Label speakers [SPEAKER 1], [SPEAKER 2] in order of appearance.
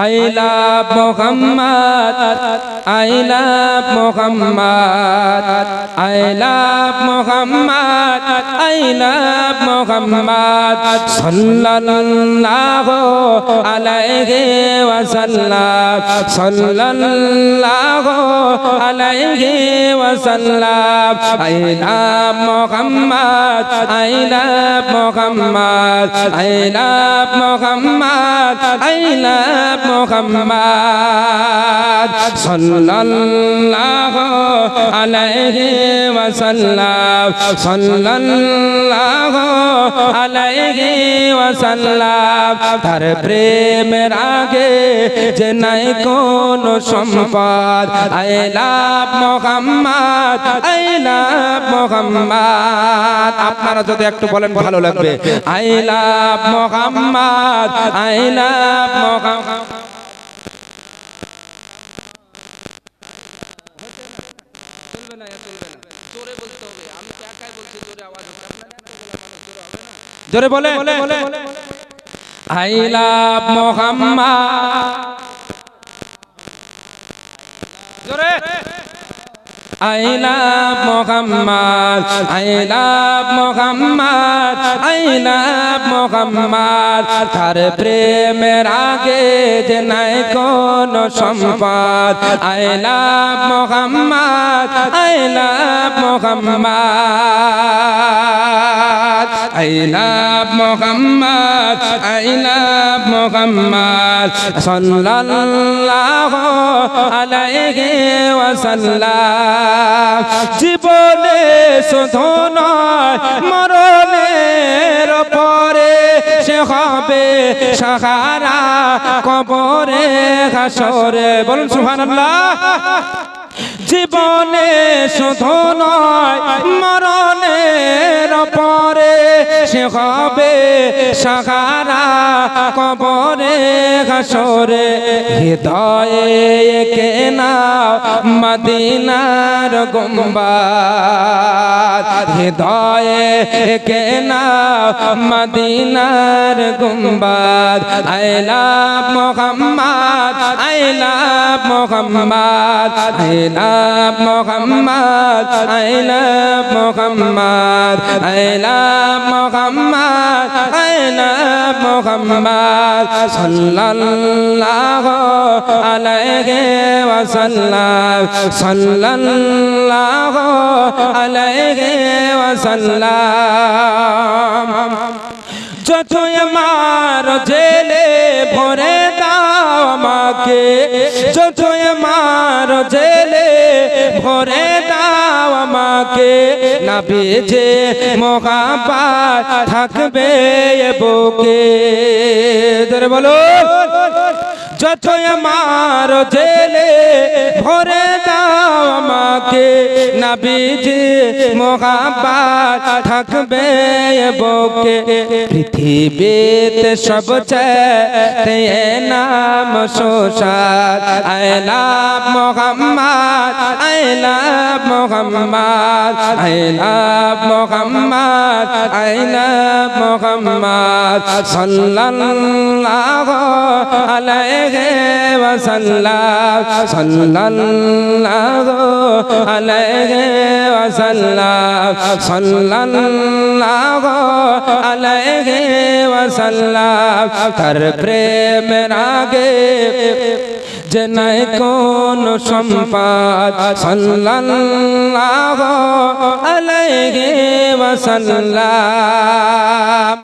[SPEAKER 1] I love Muhammad. I love Muhammad. I love Muhammad. I love Muhammad. Sallallahu alayhi wa sallam. Sallallahu alayhi wa sallam. I love Muhammad. I love Muhammad. আলাইগি প্রেমের আগে যে নাই কোন সম্পদ আইলাভ মোহাম্মদ আইলাভ মোহাম্মদ। আপনারা যদি একটু বলেন ভালো লাগবে আইলাভ মোহাম্মদ আইলাভ মোহাম্মদ। চলবে বলে। I love Mohammed. জোরে। I love Muhammad, I love Muhammad, I love Muhammad তার প্রেমের আগে যে নাই কোন সম্পদ I love Muhammad, I love Muhammad Love Muhammad, I love Muhammad sallallahu alayhi wa sallam জীবনে শুধু নয় মরণের পরে সে হবে সাহারা কবরে হাসরে বলুন সুবহানাল্লাহ জীবনে শুধু নয় মরণের পরে সে হবে সাহারা কবরে হাসরে। হৃদয়ে কে না মদিনার গুম্বাদ হৃদয়ে কে না মদিনার গুম্বাদ I love Mohammed, I love Mohammed, I love Mohammed, I love Mohammed, I love Mohammed love Mohammed সাল্লাল্লাহু আলাইহি ওয়াসাল্লাম সাল্লাল্লাহু আলাইহি ওয়াসাল্লাম যত আমার জেলে ভরে দাও আমাকে যত আমার জেলে ভরে দাও না বেজে মহাপাত থাকবে বুকে। ধরে বলো। যত আমার জেলে ভরে দাও আমাকে না বিজে মহাবাত থাকবে বুকে পৃথিবীতে সবচেয়ে নাম সোশাদ I love Mohammed I love Mohammed I love Mohammed I Mohammed. সাল্লাল্লাহু আলাইহি ওয়াসাল্লাম সাল্লাল্লাহু আলাইহি ওয়াসাল্লাম সাল্লাল্লাহু আলাইহি ওয়াসাল্লাম তার প্রেমের আগে যে নাই কোন সম্পদ সাল্লাল্লাহু আলাইহি ওয়াসাল্লাম